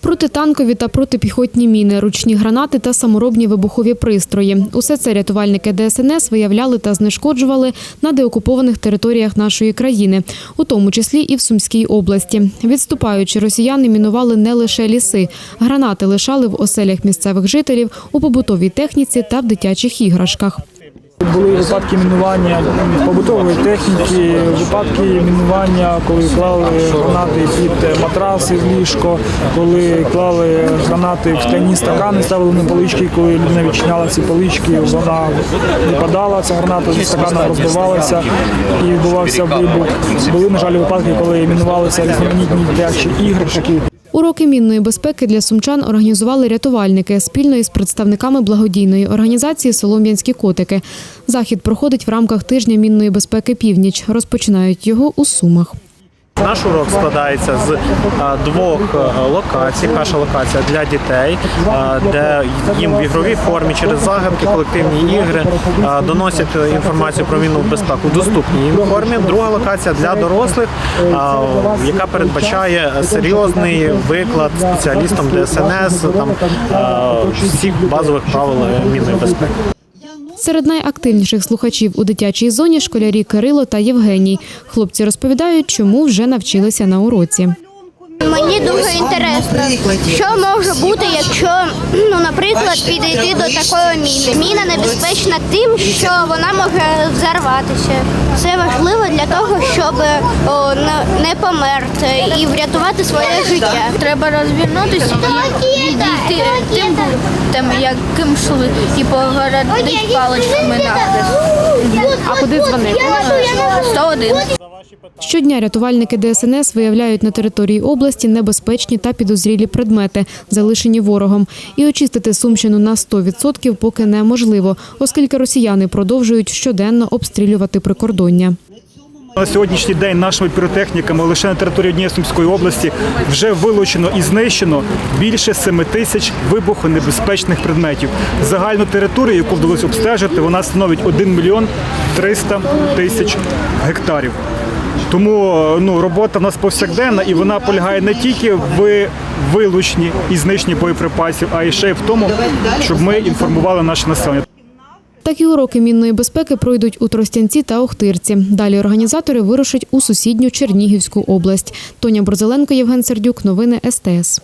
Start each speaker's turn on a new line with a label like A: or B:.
A: Протитанкові та протипіхотні міни, ручні гранати та саморобні вибухові пристрої. Усе це рятувальники ДСНС виявляли та знешкоджували на деокупованих територіях нашої країни, у тому числі і в Сумській області. Відступаючи, росіяни мінували не лише ліси. Гранати лишали в оселях місцевих жителів, у побутовій техніці та в дитячих іграшках.
B: Були випадки мінування побутової техніки, випадки мінування, коли клали гранати під матраси в ліжко, коли клали гранати в скляні стакани, ставили на полички, коли людина відчиняла ці полички, вона випадала, ця граната зі стакана розбивалася і відбувався вибух. Були, на жаль, випадки, коли мінувалися різноманітні дитячі іграшки.
A: Уроки мінної безпеки для сумчан організували рятувальники спільно із представниками благодійної організації Солом'янські котики. Захід проходить в рамках тижня мінної безпеки північ. Розпочинають його у Сумах.
C: Наш урок складається з двох локацій. Перша локація для дітей, де їм в ігровій формі через загадки, колективні ігри доносять інформацію про війну безпеку в доступній їм формі. Друга локація для дорослих, яка передбачає серйозний виклад спеціалістам ДСНС там всіх базових правил мінної безпеки.
A: Серед найактивніших слухачів у дитячій зоні школярі Кирило та Євгеній. Хлопці розповідають, чому вже навчилися на уроці.
D: Мені дуже інтересно, що може бути, якщо, ну, наприклад, підійти до такої міни. Міна небезпечна тим, що вона може взорватися. Це важливо для того, щоб о, не- не померти і врятувати своє життя.
E: Треба розвернутися і відійти тим путем, яким йшли, і погородити паличками нахрест.
A: А куди дзвонити?
E: 101.
A: Щодня рятувальники ДСНС виявляють на території області небезпечні та підозрілі предмети, залишені ворогом. І очистити Сумщину на 100% поки неможливо, оскільки росіяни продовжують щоденно обстрілювати прикордоння.
B: На сьогоднішній день нашими піротехніками лише на території однієї Сумської області вже вилучено і знищено більше 7 тисяч вибухонебезпечних предметів. Загальну територію, яку вдалося обстежити, вона становить 1 мільйон 300 тисяч гектарів. Тому е, ну, робота в нас повсякденна і вона полягає не тільки в вилученні і знищенні боєприпасів, а й ще й в тому, щоб ми інформували наше населення.
A: Такі уроки мінної безпеки пройдуть у Тростянці та Охтирці. Далі організатори вирушать у сусідню Чернігівську область. Тоня Борзеленко, Євген Сердюк. Новини СТС.